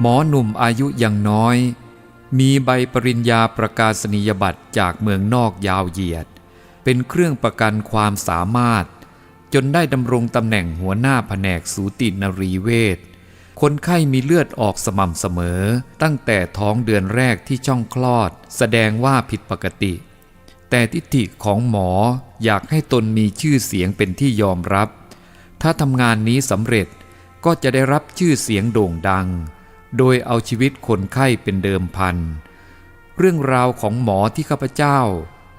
หมอหนุ่มอายุยังน้อย มีใบปริญญาประกาศนียบัตรจากเมืองนอกยาวเหยียด เป็นเครื่องประกันความสามารถ จนได้ดำรงตำแหน่งหัวหน้าแผนกสูตินรีเวชคนไข้มีเลือดออกสม่ำเสมอ ตั้งแต่ท้องเดือนแรกที่ช่องคลอด แสดงว่าผิดปกติ แต่ทิฏฐิของหมออยากให้ตนมีชื่อเสียงเป็นที่ยอมรับ ถ้าทำงานนี้สำเร็จก็จะได้รับชื่อเสียงโด่งดัง โดยเอาชีวิตคนไข้เป็นเดิมพัน เรื่องราวของหมอที่ข้าพเจ้า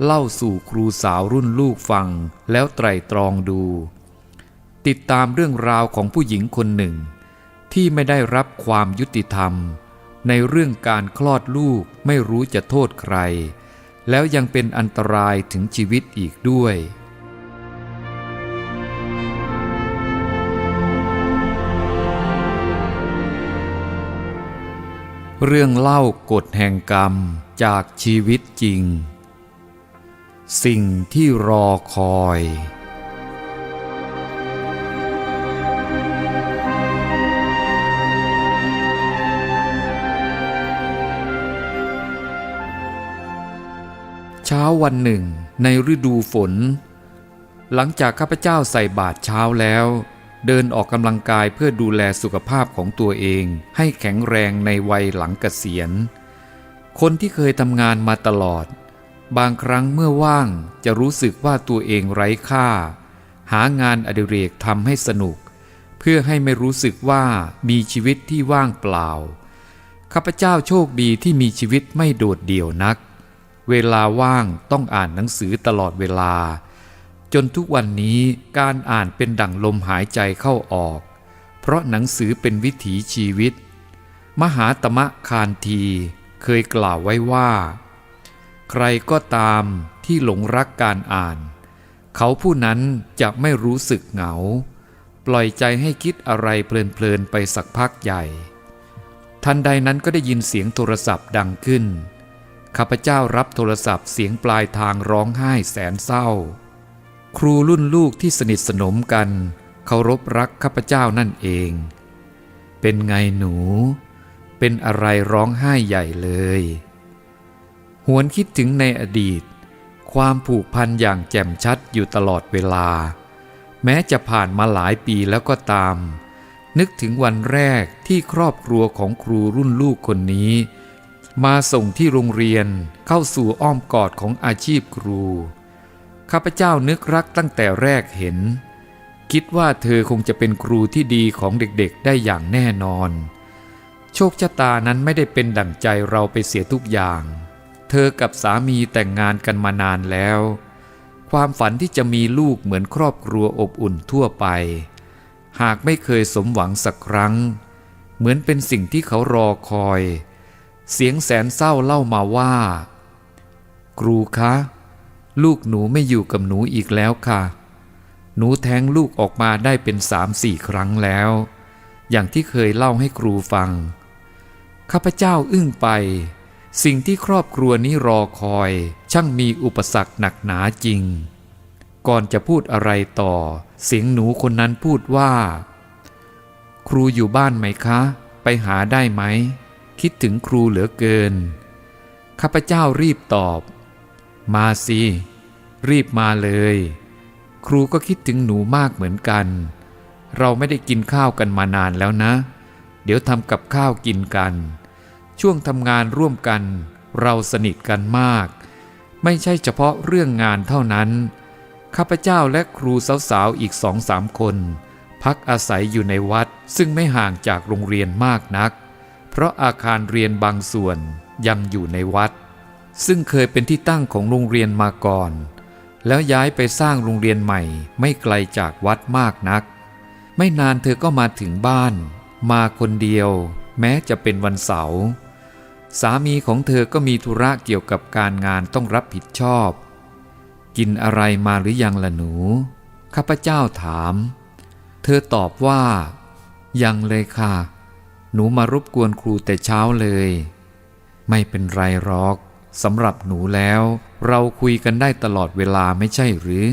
เล่าสู่ครูสาวรุ่นลูกฟังแล้วไตรตรองดู ติดตามเรื่องราวของผู้หญิงคนหนึ่ง ที่ไม่ได้รับความยุติธรรม ในเรื่องการคลอดลูกไม่รู้จะโทษใคร แล้วยังเป็นอันตรายถึงชีวิตอีกด้วย เรื่องเล่ากฎแห่งกรรมจากชีวิตจริง สิ่งที่รอคอย เช้าวันหนึ่งในฤดูฝน หลังจากข้าพเจ้าใส่บาตรเช้าแล้ว เดินออกกำลังกายเพื่อดูแลสุขภาพของตัวเอง ให้แข็งแรงในวัยหลังเกษียณ คนที่เคยทำงานมาตลอด บางครั้งเมื่อว่างจะรู้สึกว่าตัวเองไร้ค่า หางานอดิเรกทำให้สนุก เพื่อให้ไม่รู้สึกว่ามีชีวิตที่ว่างเปล่า ข้าพเจ้าโชคดีที่มีชีวิตไม่โดดเดี่ยวนัก เวลาว่างต้องอ่านหนังสือตลอดเวลา จนทุกวันนี้การอ่านเป็นดั่งลมหายใจเข้าออก เพราะหนังสือเป็นวิถีชีวิต มหาตมะคานทีเคยกล่าวไว้ว่า ใครก็ตามที่หลงรักการอ่าน เขาผู้นั้นจะไม่รู้สึกเหงา ปล่อยใจให้คิดอะไรเพลินๆไปสักพักใหญ่ ทันใดนั้นก็ได้ยินเสียงโทรศัพท์ดังขึ้น ข้าพเจ้ารับโทรศัพท์เสียงปลายทางร้องไห้แสนเศร้า ครูรุ่นลูกที่สนิทสนมกันเคารพรักข้าพเจ้านั่นเอง เป็นไงหนู เป็นอะไรร้องไห้ใหญ่เลย หวนคิดถึงในอดีต ความผูกพันอย่างแจ่มชัดอยู่ตลอดเวลา แม้จะผ่านมาหลายปีแล้วก็ตาม นึกถึงวันแรกที่ครอบครัวของครูรุ่นลูกคนนี้ มาส่งที่โรงเรียนเข้าสู่อ้อมกอดของอาชีพครู ข้าพเจ้านึกรักตั้งแต่แรกเห็น คิดว่าเธอคงจะเป็นครูที่ดีของเด็กๆได้อย่างแน่นอน โชคชะตานั้นไม่ได้เป็นดั่งใจเราไปเสียทุกอย่าง เธอกับสามีแต่งงานกันมานานแล้ว ความฝันที่จะมีลูกเหมือนครอบครัวอบอุ่นทั่วไป หากไม่เคยสมหวังสักครั้ง เหมือนเป็นสิ่งที่เขารอคอย เสียงแสนเศร้าเล่ามาว่า ครูคะ ลูกหนูไม่อยู่กับหนูอีกแล้วค่ะ หนูแท้งลูกออกมาได้เป็นสามสี่ครั้งแล้ว อย่างที่เคยเล่าให้ครูฟัง ข้าพเจ้าอึ้งไป สิ่งที่ครอบครัวนี้รอคอย ช่างมีอุปสรรคหนักหนาจริง ก่อนจะพูดอะไรต่อ เสียงหนูคนนั้นพูดว่า ครูอยู่บ้านไหมคะ ไปหาได้ไหม คิดถึงครูเหลือเกิน ข้าพเจ้ารีบตอบ มาสิ รีบมาเลย ครูก็คิดถึงหนูมากเหมือนกัน เราไม่ได้กินข้าวกันมานานแล้วนะ เดี๋ยวทำกับข้าวกินกัน ช่วงทำงานร่วมกัน เราสนิทกันมาก ไม่ใช่เฉพาะเรื่องงานเท่านั้น ข้าพเจ้าและครูสาวๆอีกสองสามคน พักอาศัยอยู่ในวัดซึ่งไม่ห่างจากโรงเรียนมากนัก เพราะอาคารเรียนบางส่วนยังอยู่ในวัดซึ่งเคยเป็นที่ตั้งของโรงเรียนมาก่อน แล้วย้ายไปสร้างโรงเรียนใหม่ ไม่ไกลจากวัดมากนัก ไม่นานเธอก็มาถึงบ้าน มาคนเดียว แม้จะเป็นวันเสาร์สามีของเธอก็มีธุระเกี่ยวกับการงานต้องรับผิดชอบ กินอะไรมาหรือยังล่ะหนู ข้าพเจ้าถาม เธอตอบว่า ยังเลยค่ะ หนูมารบกวนครูแต่เช้าเลย ไม่เป็นไรหรอกสำหรับหนูแล้ว เราคุยกันได้ตลอดเวลาไม่ใช่หรือ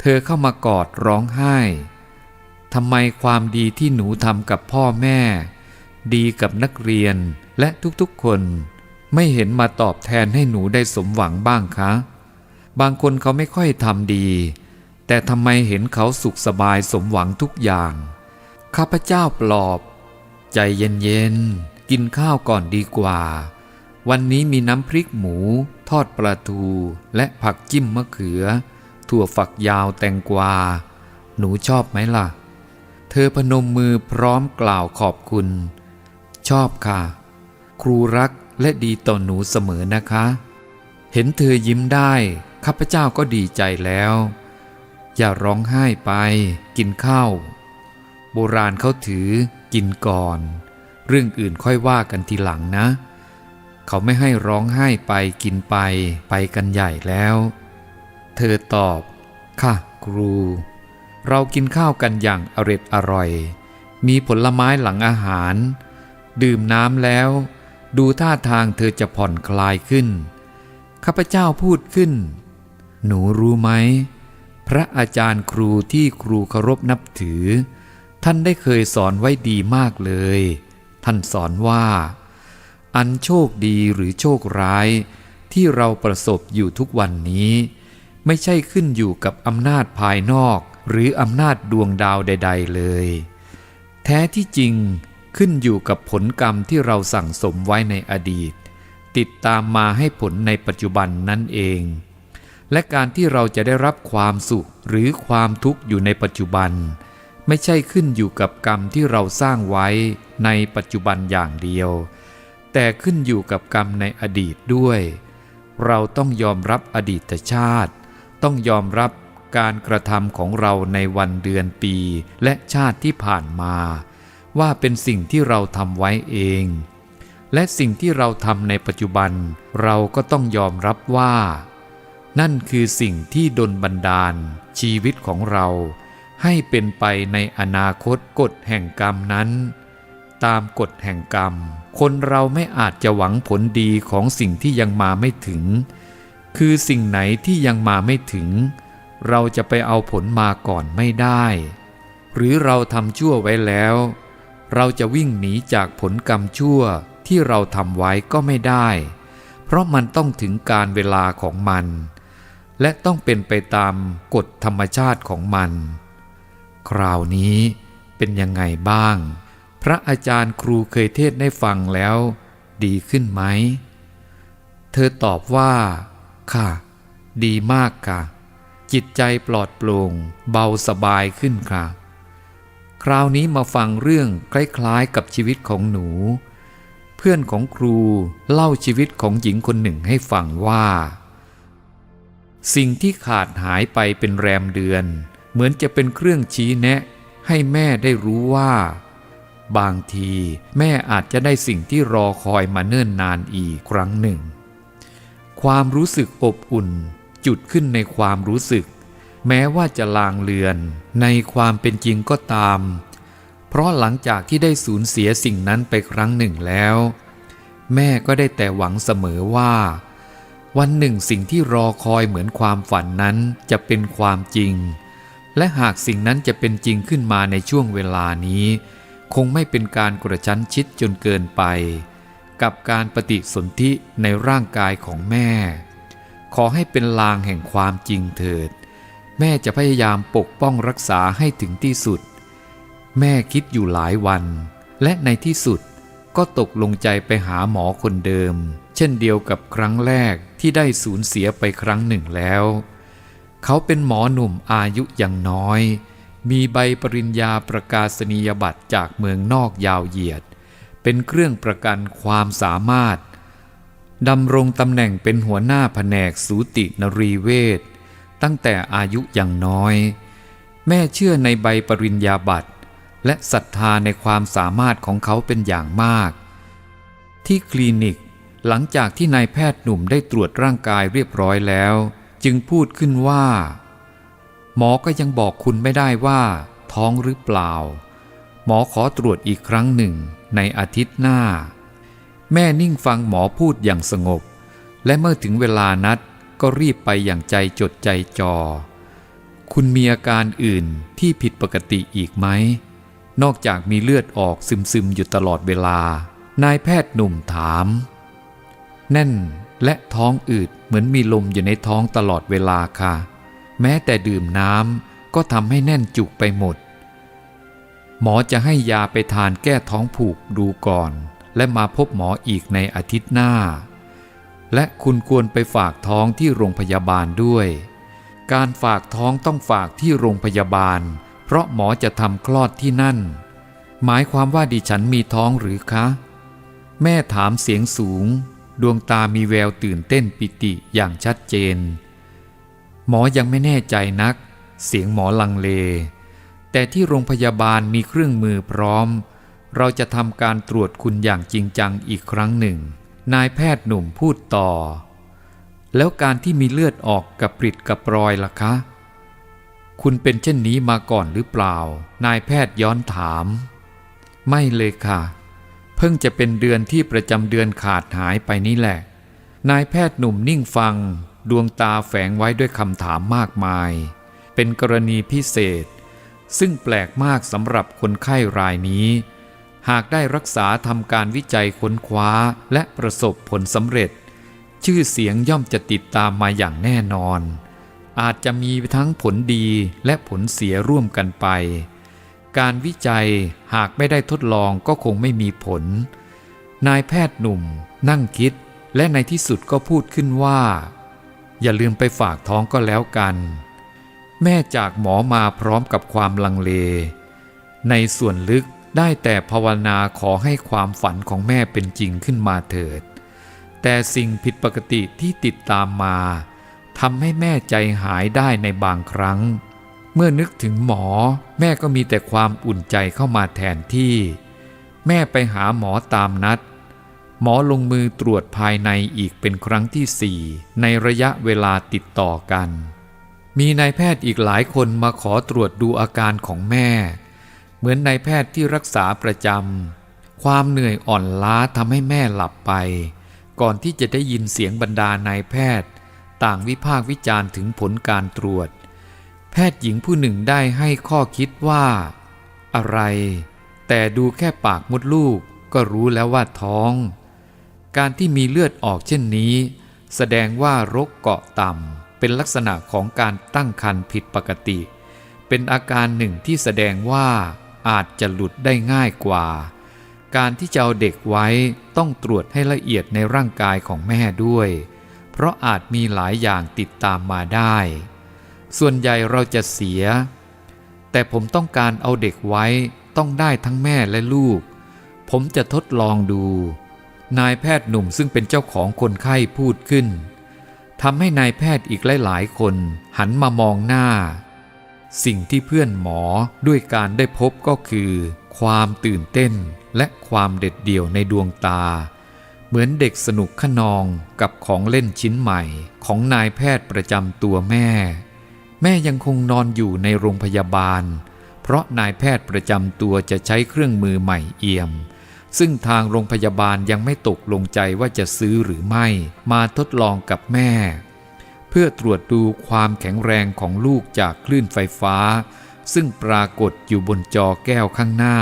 เธอเข้ามากอดร้องไห้ทำไมความดีที่หนูทำกับพ่อแม่ ดีกับนักเรียนและทุกๆคน ไม่เห็นมาตอบแทนให้หนูได้สมหวังบ้างคะ บางคนเขาไม่ค่อยทำดี แต่ทำไมเห็นเขาสุขสบายสมหวังทุกอย่าง ข้าพเจ้าปลอบ ใจเย็นๆ กินข้าวก่อนดีกว่า วันนี้มีน้ำพริกหมู อดปลาทูและผักจิ้มมะเขือ ถั่วฝักยาวแตงกวา หนูชอบไหมล่ะ เธอพนมมือพร้อมกล่าวขอบคุณ ชอบค่ะ ครูรักและดีต่อหนูเสมอนะคะ เห็นเธอยิ้มได้ข้าพเจ้าก็ดีใจแล้ว อย่าร้องไห้ไป กินข้าว โบราณเขาถือกินก่อน เรื่องอื่นค่อยว่ากันทีหลังนะ เขาไม่ให้ร้องไห้ไปกินไปไปกันใหญ่แล้ว เธอตอบ ค่ะ ครู เรากินข้าวกันอย่างอร็ดอร่อย มีผลไม้หลังอาหาร ดื่มน้ำแล้ว ดูท่าทางเธอจะผ่อนคลายขึ้น ข้าพเจ้าพูดขึ้น หนูรู้ไหม พระอาจารย์ครูที่ครูเคารพนับถือ ท่านได้เคยสอนไว้ดีมากเลย ท่านสอนว่า อันโชคดีหรือโชคร้าย ที่เราประสบอยู่ทุกวันนี้ ไม่ใช่ขึ้นอยู่กับอำนาจภายนอก หรืออำนาจดวงดาวใด ๆ เลย แท้ที่จริงขึ้นอยู่กับผลกรรมที่เราสั่งสมไว้ในอดีต ติดตามมาให้ผลในปัจจุบันนั่นเอง และการที่เราจะได้รับความสุขหรือความทุกข์อยู่ในปัจจุบัน ไม่ใช่ขึ้นอยู่กับกรรมที่เราสร้างไว้ในปัจจุบันอย่างเดียว แต่ขึ้นอยู่กับกรรมในอดีตด้วย เราต้องยอมรับอดีตชาติ ต้องยอมรับการกระทำของเราในวันเดือนปี และชาติที่ผ่านมา ว่าเป็นสิ่งที่เราทำไว้เอง และสิ่งที่เราทำในปัจจุบัน เราก็ต้องยอมรับว่า นั่นคือสิ่งที่ดลบันดาล ชีวิตของเรา ให้เป็นไปในอนาคตกฎแห่งกรรมนั้น ตามกฎแห่งกรรม คนเราไม่อาจจะหวังผลดีของสิ่งที่ยังมาไม่ถึง คือสิ่งไหนที่ยังมาไม่ถึง เราจะไปเอาผลมาก่อนไม่ได้ หรือเราทำชั่วไว้แล้ว เราจะวิ่งหนีจากผลกรรมชั่วที่เราทำไว้ก็ไม่ได้ เพราะมันต้องถึงการเวลาของมัน และต้องเป็นไปตามกฎธรรมชาติของมัน คราวนี้เป็นยังไงบ้าง พระอาจารย์ครูเคยเทศได้ฟังแล้ว ดีขึ้นไหม เธอตอบว่า ค่ะ ดีมากค่ะ จิตใจปลอดโปร่ง เบาสบายขึ้นค่ะ คราวนี้มาฟังเรื่องคล้ายๆกับชีวิตของหนู เพื่อนของครูเล่าชีวิตของหญิงคนหนึ่งให้ฟังว่า สิ่งที่ขาดหายไปเป็นแรมเดือน เหมือนจะเป็นเครื่องชี้แนะ ให้แม่ได้รู้ว่า บางที แม่อาจจะได้สิ่งที่รอคอยมาเนิ่นนานอีกครั้งหนึ่ง ความรู้สึกอบอุ่น จุดขึ้นในความรู้สึก แม้ว่าจะลางเลือน ในความเป็นจริงก็ตาม เพราะหลังจากที่ได้สูญเสียสิ่งนั้นไปครั้งหนึ่งแล้ว แม่ก็ได้แต่หวังเสมอว่า วันหนึ่งสิ่งที่รอคอยเหมือนความฝันนั้นจะเป็นความจริงและหากสิ่งนั้นจะเป็นจริงขึ้นมาในช่วงเวลานี้ คงไม่เป็นการกระชั้นชิดจนเกินไป กับการปฏิสนธิในร่างกายของแม่ ขอให้เป็นลางแห่งความจริงเถิด แม่จะพยายามปกป้องรักษาให้ถึงที่สุด แม่คิดอยู่หลายวัน และในที่สุดก็ตกลงใจไปหาหมอคนเดิม เช่นเดียวกับครั้งแรกที่ได้สูญเสียไปครั้งหนึ่งแล้ว เขาเป็นหมอหนุ่มอายุยังน้อย มีใบปริญญาประกาศนียบัตรจากเมืองนอกยาวเหยียด เป็นเครื่องประกันความสามารถดำรงตำแหน่งเป็นหัวหน้าแผนกสูตินรีเวชตั้งแต่อายุอยังน้อย แม่เชื่อในใบปริญญาบัตร และศรัทธาในความสามารถของเขาเป็นอย่างมาก ที่คลินิกหลังจากที่นายแพทย์หนุ่มได้ตรวจร่างกายเรียบร้อยแล้ว จึงพูดขึ้นว่า หมอก็ยังบอกคุณไม่ได้ว่า ท้องหรือเปล่า หมอขอตรวจอีกครั้งหนึ่งในอาทิตย์หน้า แม่นิ่งฟังหมอพูดอย่างสงบ และเมื่อถึงเวลานัดก็รีบไปอย่างใจจดใจจอ คุณมีอาการอื่นที่ผิดปกติอีกไหม นอกจากมีเลือดออกซึมๆอยู่ตลอดเวลา นายแพทย์หนุ่มถาม แน่นและท้องอืดเหมือนมีลมอยู่ในท้องตลอดเวลาค่ะ แม้แต่ดื่มน้ำก็ทำให้แน่นจุกไปหมด หมอจะให้ยาไปทานแก้ท้องผูกดูก่อน และมาพบหมออีกในอาทิตย์หน้า และคุณควรไปฝากท้องที่โรงพยาบาลด้วย การฝากท้องต้องฝากที่โรงพยาบาล เพราะหมอจะทำคลอดที่นั่น หมายความว่าดิฉันมีท้องหรือคะ แม่ถามเสียงสูง ดวงตามีแววตื่นเต้นปิติอย่างชัดเจน หมอยังไม่แน่ใจนัก เสียงหมอลังเล แต่ที่โรงพยาบาลมีเครื่องมือพร้อม เราจะทำการตรวจคุณอย่างจริงจังอีกครั้งหนึ่ง นายแพทย์หนุ่มพูดต่อ แล้วการที่มีเลือดออกกับปริดกับรอยล่ะคะ คุณเป็นเช่นนี้มาก่อนหรือเปล่า นายแพทย์ย้อนถาม ไม่เลยค่ะ เพิ่งจะเป็นเดือนที่ประจำเดือนขาดหายไปนี่แหละ นายแพทย์หนุ่มนิ่งฟัง ดวงตาแฝงไว้ด้วยคำถามมากมาย เป็นกรณีพิเศษ ซึ่งแปลกมากสำหรับคนไข้รายนี้ หากได้รักษาทำการวิจัยค้นคว้าและประสบผลสำเร็จ ชื่อเสียงย่อมจะติดตามมาอย่างแน่นอน อาจจะมีทั้งผลดีและผลเสียร่วมกันไป การวิจัยหากไม่ได้ทดลองก็คงไม่มีผล นายแพทย์หนุ่ม นั่งคิดและในที่สุดก็พูดขึ้นว่า อย่าลืมไปฝากท้องก็แล้วกัน แม่จากหมอมาพร้อมกับความลังเล ในส่วนลึกได้แต่ภาวนาขอให้ความฝันของแม่เป็นจริงขึ้นมาเถิด แต่สิ่งผิดปกติที่ติดตามมาทำให้แม่ใจหายได้ในบางครั้ง เมื่อนึกถึงหมอ แม่ก็มีแต่ความอุ่นใจเข้ามาแทนที่ แม่ไปหาหมอตามนัด หมอลงมือตรวจภายในอีกเป็นครั้งที่สี่ในระยะเวลาติดต่อกัน มีนายแพทย์อีกหลายคนมาขอตรวจดูอาการของแม่ เหมือนนายแพทย์ที่รักษาประจำความเหนื่อยอ่อนล้าทำให้แม่หลับไป ก่อนที่จะได้ยินเสียงบรรดานายแพทย์ ต่างวิพากษ์วิจารณ์ถึงผลการตรวจ แพทย์หญิงผู้หนึ่งได้ให้ข้อคิดว่า อะไร แต่ดูแค่ปากมดลูกก็รู้แล้วว่าท้อง การที่มีเลือดออกเช่นนี้ แสดงว่ารกเกาะต่ำเป็นลักษณะของการตั้งครรภ์ผิดปกติ เป็นอาการหนึ่งที่แสดงว่าอาจจะหลุดได้ง่ายกว่า การที่จะเอาเด็กไว้ต้องตรวจให้ละเอียดในร่างกายของแม่ด้วย เพราะอาจมีหลายอย่างติดตามมาได้ ส่วนใหญ่เราจะเสีย แต่ผมต้องการเอาเด็กไว้ต้องได้ทั้งแม่และลูก ผมจะทดลองดู นายแพทย์หนุ่มซึ่งเป็นเจ้าของคนไข้พูดขึ้นทำให้นายแพทย์อีกหลายๆ คนหันมามองหน้า สิ่งที่เพื่อนหมอด้วยการได้พบก็คือ ความตื่นเต้นและความเด็ดเดี่ยวในดวงตา เหมือนเด็กสนุกขนองกับของเล่นชิ้นใหม่ของนายแพทย์ประจำตัวแม่ แม่ยังคงนอนอยู่ในโรงพยาบาล เพราะนายแพทย์ประจำตัวจะใช้เครื่องมือใหม่เอี่ยม ซึ่งทางโรงพยาบาลยังไม่ตกลงใจว่าจะซื้อหรือไม่มาทดลองกับแม่ เพื่อตรวจดูความแข็งแรงของลูกจากคลื่นไฟฟ้า ซึ่งปรากฏอยู่บนจอแก้วข้างหน้า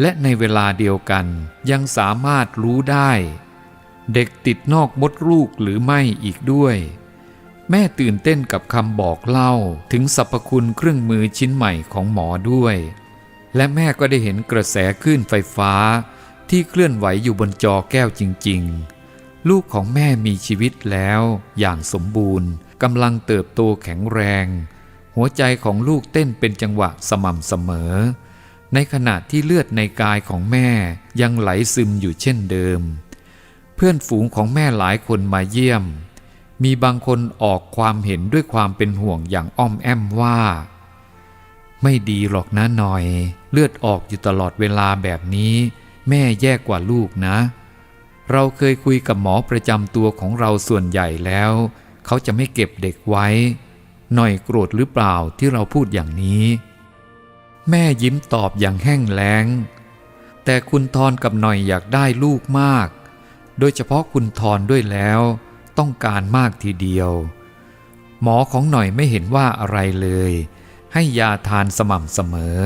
และในเวลาเดียวกันยังสามารถรู้ได้ เด็กติดนอกมดลูกหรือไม่อีกด้วย แม่ตื่นเต้นกับคำบอกเล่าถึงสรรพคุณเครื่องมือชิ้นใหม่ของหมอด้วย และแม่ก็ได้เห็นกระแสคลื่นไฟฟ้าที่เคลื่อนไหวอยู่บนจอแก้วจริง ๆ ลูกของแม่มีชีวิตแล้วอย่างสมบูรณ์กำลังเติบโตแข็งแรง หัวใจของลูกเต้นเป็นจังหวะสม่ำเสมอ ในขณะที่เลือดในกายของแม่ยังไหลซึมอยู่เช่นเดิม เพื่อนฝูงของแม่หลายคนมาเยี่ยม มีบางคนออกความเห็นด้วยความเป็นห่วงอย่างอ้อมแอมว่า ไม่ดีหรอกนะหน่อย เลือดออกอยู่ตลอดเวลาแบบนี้ แม่แย่กว่าลูกนะ เราเคยคุยกับหมอประจำตัวของเราส่วนใหญ่แล้ว เขาจะไม่เก็บเด็กไว้ หน่อยโกรธหรือเปล่าที่เราพูดอย่างนี้ แม่ยิ้มตอบอย่างแห้งแล้ง แต่คุณทอนกับหน่อยอยากได้ลูกมาก โดยเฉพาะคุณทอนด้วยแล้ว ต้องการมากทีเดียว หมอของหน่อยไม่เห็นว่าอะไรเลย ให้ยาทานสม่ำเสมอ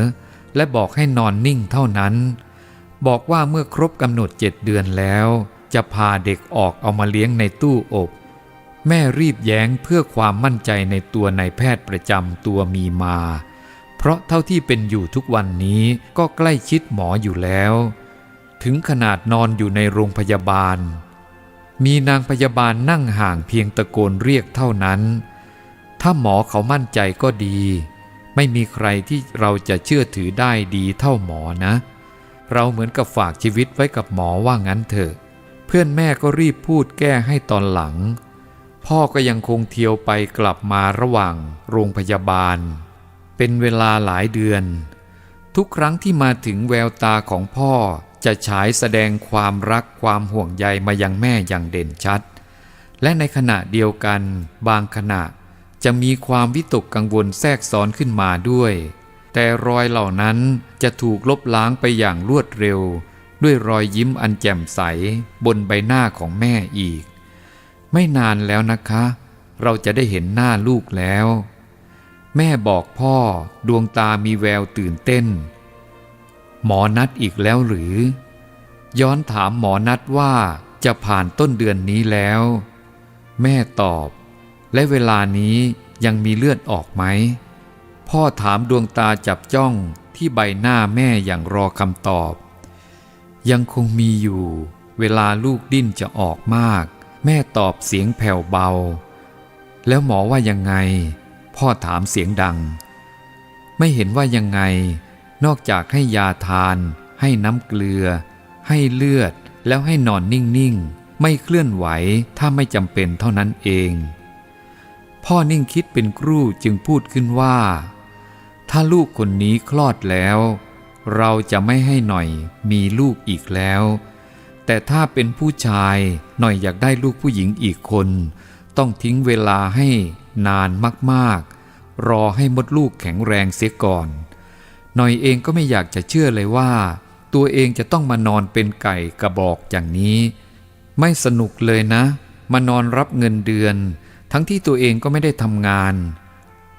และบอกให้นอนนิ่งเท่านั้น บอกว่าเมื่อครบกำหนดเจ็ดเดือนแล้ว จะพาเด็กออกเอามาเลี้ยงในตู้อบ แม่รีบแย้งเพื่อความมั่นใจในตัวนายแพทย์ประจำตัวมีมา เพราะเท่าที่เป็นอยู่ทุกวันนี้ก็ใกล้ชิดหมออยู่แล้ว ถึงขนาดนอนอยู่ในโรงพยาบาล มีนางพยาบาลนั่งห่างเพียงตะโกนเรียกเท่านั้น ถ้าหมอเขามั่นใจก็ดี ไม่มีใครที่เราจะเชื่อถือได้ดีเท่าหมอนะ เราเหมือนกับฝากชีวิตไว้กับหมอว่างั้นเถอะ เพื่อนแม่ก็รีบพูดแก้ให้ตอนหลัง พ่อก็ยังคงเที่ยวไปกลับมาระหว่างโรงพยาบาล เป็นเวลาหลายเดือน ทุกครั้งที่มาถึงแววตาของพ่อจะฉายแสดงความรักความห่วงใยมายังแม่อย่างเด่นชัด และในขณะเดียวกัน บางขณะ จะมีความวิตกกังวลแทรกซ้อนขึ้นมาด้วย แต่รอยเหล่านั้นจะถูกลบล้างไปอย่างรวดเร็ว ด้วยรอยยิ้มอันแจ่มใสบนใบหน้าของแม่อีก ไม่นานแล้วนะคะ เราจะได้เห็นหน้าลูกแล้ว แม่บอกพ่อดวงตามีแววตื่นเต้น หมอนัดอีกแล้วหรือ ย้อนถามหมอนัดว่าจะผ่านต้นเดือนนี้แล้ว แม่ตอบ และเวลานี้ยังมีเลือดออกไหม พ่อถามดวงตาจับจ้องที่ใบหน้าแม่อย่างรอคำตอบ ยังคงมีอยู่ เวลาลูกดิ้นจะออกมาก แม่ตอบเสียงแผ่วเบา แล้วหมอว่ายังไง พ่อถามเสียงดัง ไม่เห็นว่ายังไง นอกจากให้ยาทาน ให้น้ำเกลือ ให้เลือดแล้วให้นอนนิ่ง ๆ ไม่เคลื่อนไหวถ้าไม่จำเป็นเท่านั้นเอง พ่อนิ่งคิดเป็นครู่จึงพูดขึ้นว่า ถ้าลูกคนนี้คลอดแล้ว เราจะไม่ให้หน่อยมีลูกอีกแล้ว แต่ถ้าเป็นผู้ชายหน่อยอยากได้ลูกผู้หญิงอีกคน ต้องทิ้งเวลาให้นานมากๆ รอให้มดลูกแข็งแรงเสียก่อน หน่อยเองก็ไม่อยากจะเชื่อเลยว่า ตัวเองจะต้องมานอนเป็นไก่กระบอกอย่างนี้ ไม่สนุกเลยนะ มานอนรับเงินเดือน ทั้งที่ตัวเองก็ไม่ได้ทำงาน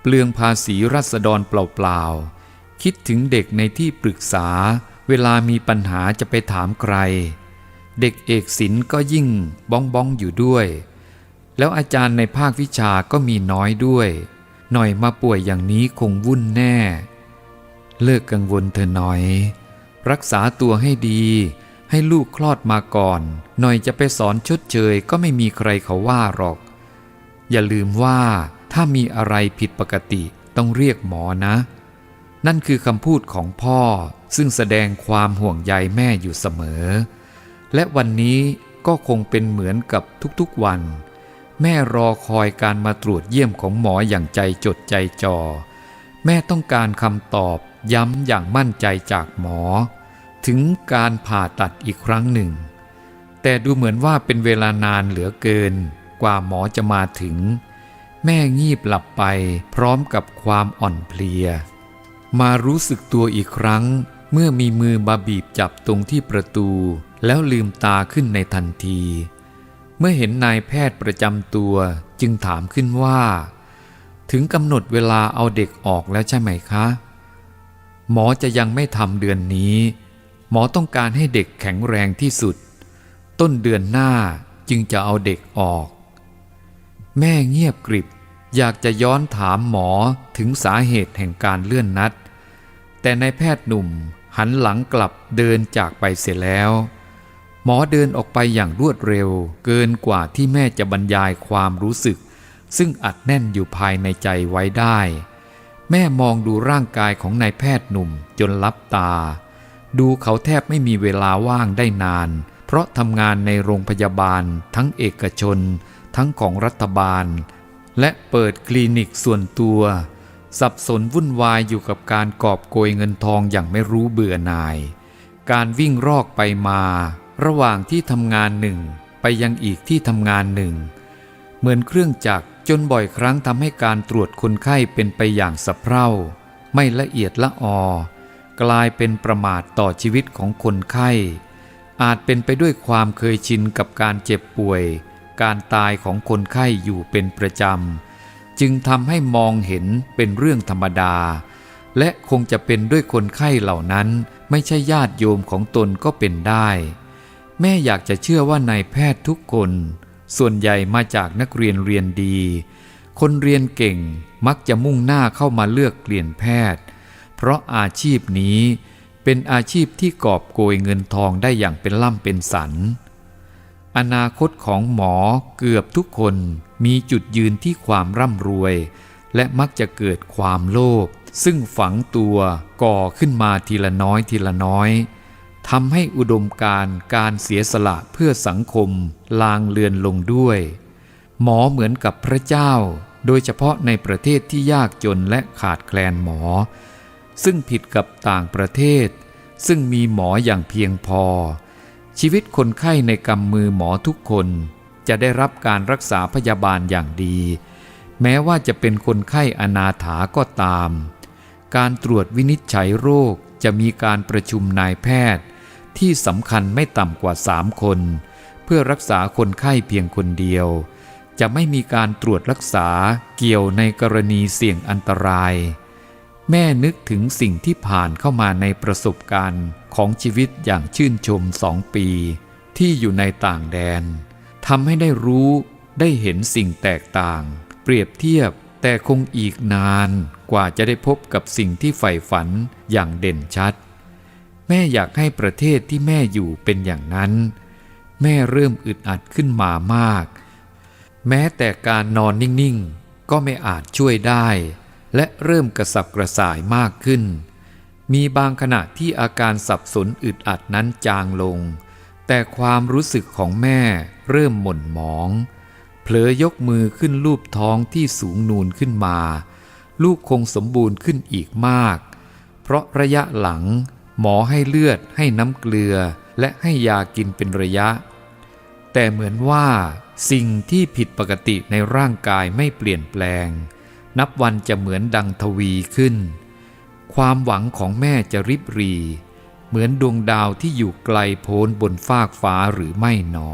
เปลืองภาษีรัษฎรเปล่าๆ คิดถึงเด็กในที่ปรึกษา เวลามีปัญหาจะไปถามใคร เด็กเอกศิลป์ก็ยิ่งบ้องบ้องอยู่ด้วย แล้วอาจารย์ในภาควิชาก็มีน้อยด้วย หน่อยมาป่วยอย่างนี้คงวุ่นแน่ เลิกกังวลเธอหน่อย รักษาตัวให้ดีให้ลูกคลอดมาก่อน หน่อยจะไปสอนชดเชยก็ไม่มีใครเขาว่าหรอก อย่าลืมว่าถ้ามีอะไรผิดปกติต้องเรียกหมอนะ นั่นคือคำพูดของพ่อซึ่งแสดงความห่วงใยแม่อยู่เสมอ และวันนี้ก็คงเป็นเหมือนกับทุกๆวัน แม่รอคอยการมาตรวจเยี่ยมของหมออย่างใจจดใจจ่อแม่ต้องการคำตอบย้ำอย่างมั่นใจจากหมอ ถึงการผ่าตัดอีกครั้งหนึ่ง แต่ดูเหมือนว่าเป็นเวลานานเหลือเกิน กว่าหมอจะมาถึง แม่งีบหลับไปพร้อมกับความอ่อนเพลีย มารู้สึกตัวอีกครั้ง เมื่อมีมือมาบีบจับตรงที่ประตู แล้วลืมตาขึ้นในทันที เมื่อเห็นนายแพทย์ประจำตัวจึงถามขึ้นว่า ถึงกำหนดเวลาเอาเด็กออกแล้วใช่ไหมคะ หมอจะยังไม่ทำเดือนนี้ หมอต้องการให้เด็กแข็งแรงที่สุด ต้นเดือนหน้าจึงจะเอาเด็กออก แม่เงียบกริบ อยากจะย้อนถามหมอถึงสาเหตุแห่งการเลื่อนนัด แต่นายแพทย์หนุ่มหันหลังกลับเดินจากไปเสียแล้ว หมอเดินออกไปอย่างรวดเร็ว เกินกว่าที่แม่จะบรรยายความรู้สึก ซึ่งอัดแน่นอยู่ภายในใจไว้ได้ แม่มองดูร่างกายของนายแพทย์หนุ่มจนลับตา ดูเขาแทบไม่มีเวลาว่างได้นาน เพราะทำงานในโรงพยาบาลทั้งเอกชน ทั้งของรัฐบาล และเปิดคลินิกส่วนตัว สับสนวุ่นวายอยู่กับการกอบโกยเงินทองอย่างไม่รู้เบื่อหน่าย การวิ่งรอกไปมา ระหว่างที่ทำงานหนึ่ง ไปยังอีกที่ทำงานหนึ่ง เหมือนเครื่องจักรจนบ่อยครั้งทำให้การตรวจคนไข้เป็นไปอย่างสะเพร่า ไม่ละเอียดละออ กลายเป็นประมาทต่อชีวิตของคนไข้ อาจเป็นไปด้วยความเคยชินกับการเจ็บป่วย การตายของคนไข้อยู่เป็นประจำ จึงทำให้มองเห็นเป็นเรื่องธรรมดา และคงจะเป็นด้วยคนไข้เหล่านั้น ไม่ใช่ญาติโยมของตนก็เป็นได้ แม่อยากจะเชื่อว่านายแพทย์ทุกคน ส่วนใหญ่มาจากนักเรียนเรียนดี คนเรียนเก่งมักจะมุ่งหน้าเข้ามาเลือกเปลี่ยนแพทย์ เพราะอาชีพนี้เป็นอาชีพที่กอบโกยเงินทองได้อย่างเป็นล่ำเป็นสัน อนาคตของหมอเกือบทุกคนมีจุดยืนที่ความร่ำรวย และมักจะเกิดความโลภซึ่งฝังตัวก่อขึ้นมาทีละน้อยทีละน้อยทำให้อุดมการการเสียสละเพื่อสังคมลางเลือนลงด้วย หมอเหมือนกับพระเจ้า โดยเฉพาะในประเทศที่ยากจนและขาดแคลนหมอ ซึ่งผิดกับต่างประเทศ ซึ่งมีหมออย่างเพียงพอ ชีวิตคนไข้ในกำมือหมอทุกคนจะได้รับการรักษาพยาบาลอย่างดี แม้ว่าจะเป็นคนไข้อนาถาก็ตาม การตรวจวินิจฉัยโรคจะมีการประชุมนายแพทย์ ที่สำคัญไม่ต่ำกว่าสามคน เพื่อรักษาคนไข้เพียงคนเดียว จะไม่มีการตรวจรักษาเกี่ยวในกรณีเสี่ยงอันตราย แม่นึกถึงสิ่งที่ผ่านเข้ามาในประสบการณ์ ของชีวิตอย่างชื่นชมสองปี ที่อยู่ในต่างแดนทำให้ได้รู้ได้เห็นสิ่งแตกต่าง เปรียบเทียบแต่คงอีกนานกว่าจะได้พบกับสิ่งที่ใฝ่ฝันอย่างเด่นชัด แม่อยากให้ประเทศที่แม่อยู่เป็นอย่างนั้น แม่เริ่มอึดอัดขึ้นมามาก แม้แต่การนอนนิ่งๆ ก็ไม่อาจช่วยได้ และเริ่มกระสับกระส่ายมากขึ้น มีบางขณะที่อาการสับสนอึดอัดนั้นจางลง แต่ความรู้สึกของแม่เริ่มหม่นหมอง เผลอยกมือขึ้นลูบท้องที่สูงนูนขึ้นมา ลูกคงสมบูรณ์ขึ้นอีกมาก เพราะระยะหลัง หมอให้เลือดให้น้ำเกลือและให้ยากินเป็นระยะ แต่เหมือนว่า สิ่งที่ผิดปกติในร่างกายไม่เปลี่ยนแปลง นับวันจะเหมือนดังทวีขึ้น ความหวังของแม่จะริบรี เหมือนดวงดาวที่อยู่ไกลโพ้นบนฟากฟ้าหรือไม่หนอ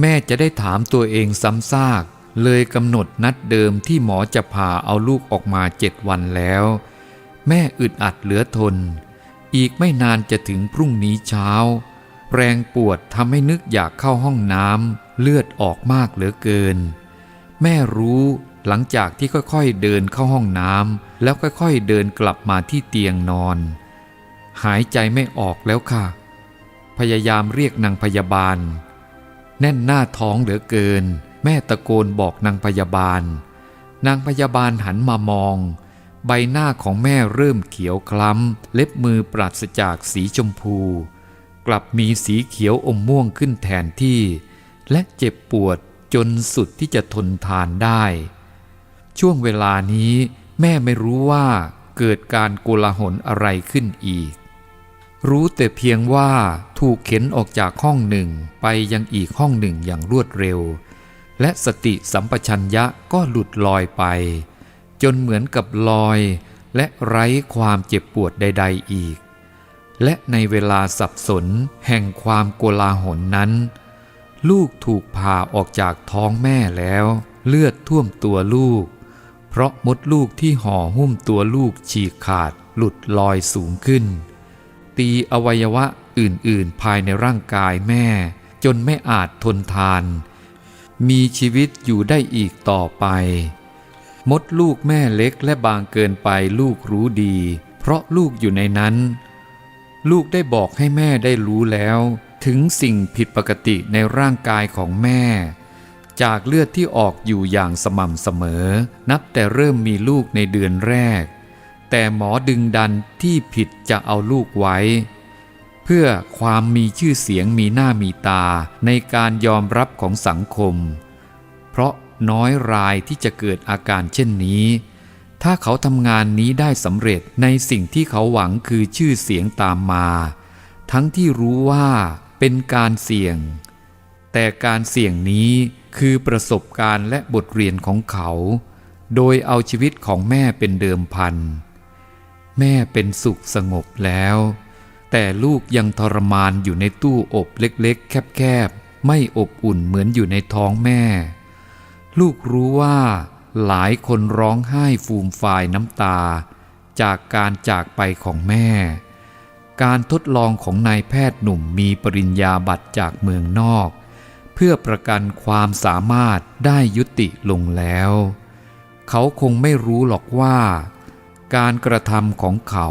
แม่จะได้ถามตัวเองซ้ำซากเลยกำหนดนัดเดิมที่หมอจะพาเอาลูกออกมาเจ็ดวันแล้ว แม่อึดอัดเหลือทน อีกไม่นานจะถึงพรุ่งนี้เช้า แรงปวดทำให้นึกอยากเข้าห้องน้ำเลือดออกมากเหลือเกิน แม่รู้ หลังจากที่ค่อยๆเดินเข้าห้องน้ำแล้วค่อยๆเดินกลับมาที่เตียงนอน หายใจไม่ออกแล้วค่ะ พยายามเรียกนางพยาบาล แน่นหน้าท้องเหลือเกิน แม่ตะโกนบอกนางพยาบาล นางพยาบาลหันมามอง ใบหน้าของแม่เริ่มเขียวคล้ำ เล็บมือปราศจากสีชมพู กลับมีสีเขียวอมม่วงขึ้นแทนที่ และเจ็บปวดจนสุดที่จะทนทานได้ ช่วงเวลานี้แม่ไม่รู้ว่าเกิดการโกลาหลอะไรขึ้นอีก รู้แต่เพียงว่าถูกเข็นออกจากห้องหนึ่งไปยังอีกห้องหนึ่งอย่างรวดเร็ว และสติสัมปชัญญะก็หลุดลอยไป จนเหมือนกับลอย และไร้ความเจ็บปวดใด ๆอีก และในเวลาสับสนแห่งความโกลาหลนั้น ลูกถูกพาออกจากท้องแม่แล้ว เลือดท่วมตัวลูก เพราะมดลูกที่ห่อหุ้มตัวลูกฉีกขาดหลุดลอยสูงขึ้น ตีอวัยวะอื่นๆ ภายในร่างกายแม่ จนไม่อาจทนทาน มีชีวิตอยู่ได้อีกต่อไป มดลูกแม่เล็กและบางเกินไปลูกรู้ดี เพราะลูกอยู่ในนั้น ลูกได้บอกให้แม่ได้รู้แล้ว ถึงสิ่งผิดปกติในร่างกายของแม่ จากเลือดที่ออกอยู่อย่างสม่ำเสมอ นับแต่เริ่มมีลูกในเดือนแรก แต่หมอดึงดันที่ผิดจะเอาลูกไว้ เพื่อความมีชื่อเสียงมีหน้ามีตาในการยอมรับของสังคม เพราะน้อยรายที่จะเกิดอาการเช่นนี้ ถ้าเขาทำงานนี้ได้สำเร็จในสิ่งที่เขาหวังคือชื่อเสียงตามมา ทั้งที่รู้ว่าเป็นการเสี่ยง แต่การเสี่ยงนี้ คือประสบการณ์และบทเรียนของเขา โดยเอาชีวิตของแม่เป็นเดิมพัน แม่เป็นสุขสงบแล้ว แต่ลูกยังทรมานอยู่ในตู้อบเล็กๆ แคบๆ ไม่อบอุ่นเหมือนอยู่ในท้องแม่ ลูกรู้ว่าหลายคนร้องไห้ฟูมฟายน้ำตา จากการจากไปของแม่ การทดลองของนายแพทย์หนุ่มมีปริญญาบัตรจากเมืองนอก เพื่อประกันความสามารถได้ยุติลงแล้ว เขาคงไม่รู้หรอกว่า การกระทำของเขา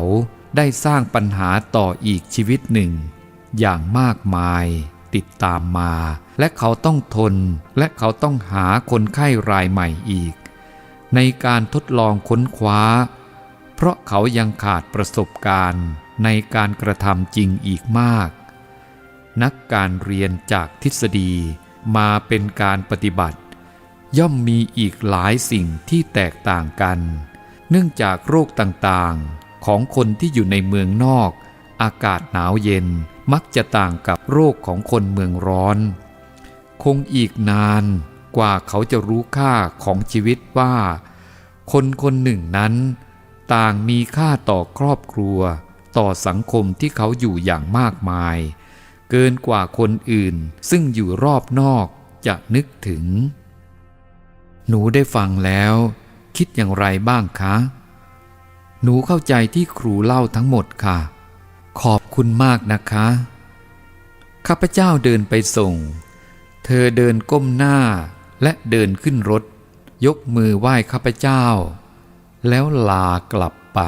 ได้สร้างปัญหาต่ออีกชีวิตหนึ่ง อย่างมากมายติดตามมา และเขาต้องทนและเขาต้องหาคนไข้รายใหม่อีก ในการทดลองค้นคว้า เพราะเขายังขาดประสบการณ์ในการกระทำจริงอีกมาก นักการเรียนจากทฤษฎีมาเป็นการปฏิบัติ ย่อมมีอีกหลายสิ่งที่แตกต่างกัน เนื่องจากโรคต่างๆ ของคนที่อยู่ในเมืองนอก อากาศหนาวเย็นมักจะต่างกับโรคของคนเมืองร้อน คงอีกนานกว่าเขาจะรู้ค่าของชีวิตว่า คนคนหนึ่งนั้น ต่างมีค่าต่อครอบครัว ต่อสังคมที่เขาอยู่อย่างมากมาย เกินกว่าคนอื่น ซึ่งอยู่รอบนอกจะนึกถึง หนูได้ฟังแล้ว คิดอย่างไรบ้างคะ หนูเข้าใจที่ครูเล่าทั้งหมดค่ะ ขอบคุณมากนะคะ ข้าพเจ้าเดินไปส่ง เธอเดินก้มหน้าและเดินขึ้นรถ ยกมือไหว้ข้าพเจ้า แล้วลากลับไป